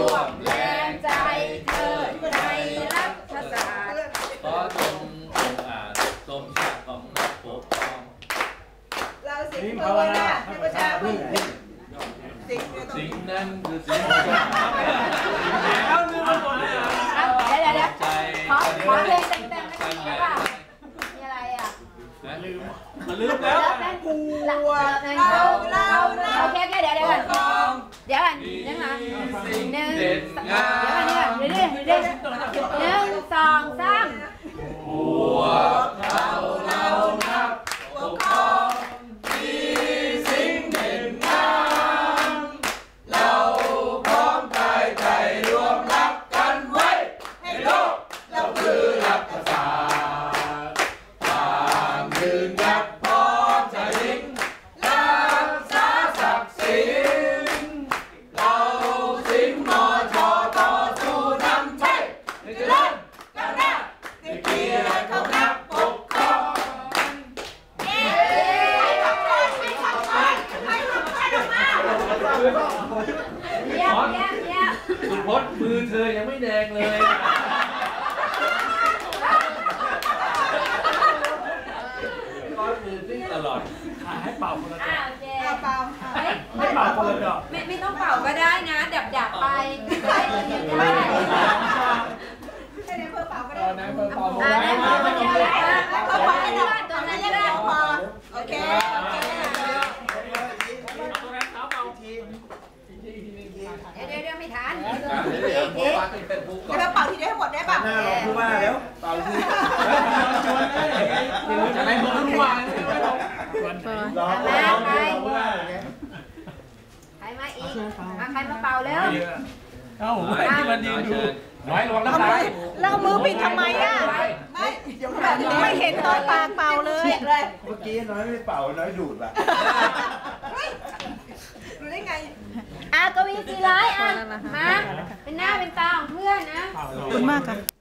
ร่วมแรงใจเกิดในรัฐศาสตร์ขอจงองอาจสมชาติของน้กปกครองเราสิ่งภาวนาให้ประชาชนสิ่งนั้นคือสิ่งที่เอาเนื้อหมดเลยเดี๋ยวเดี๋ยวขอขอเพลงเต็มๆนะคะมีอะไรอะลืมลืมแล้วกลัวเราเราเราโอเคโอเคเดี๋ยวเดี๋ยวก่อน เดี๋ยวก่อนเดี๋ยวก่อน พจน์มือเธอยังไม่แดงเลยร้อนมือติ้งตลอดขายให้เป่าคนละอ่าดอกโอเคเปล่าไม่ให้เป่าคนละดอกไม่ไม่ต้องเป่าก็ได้นะ ดับดับไปได้เดียวได้แค่นี้เพื่อเปล่าก็ได้นายเปิดเป่าอ่าได้มาคนเดียวเลยอะเอาพอให้ได้ตัวนั้นก็ได้พอโอเคโอเค ตัวนั้นเท้าเป่า เดี๋ยวเดี๋ยวเดี๋ยวไม่ ทันเดี๋ยวเดี๋ยวผมว่าเป็นผู้ก่อนเดี๋ยวเป่าทีเดียวให้หมดได้ป่ะหน้าเราผู้ว่าแล้วเป่าสิจะได้เพิ่มทุกวันรอมาผู้ใครว่าไงใครมาอีกมาใครมาเป่าเร็วเอ้าที่มันยืนอยู่น้อยลงน้ำลายแล้วมือปิดทำไมอะไม่แบบนี้ไม่เห็นตอนปากเป่าเลยเลย เมื่อกี้น้อยไม่เป่าน้อยดูดว่ะรู้ได้ไง อากวีสีร้ายอะมาเป็นหน้าเป็นตาของเพื่อนนะ ขอบคุณมากค่ะ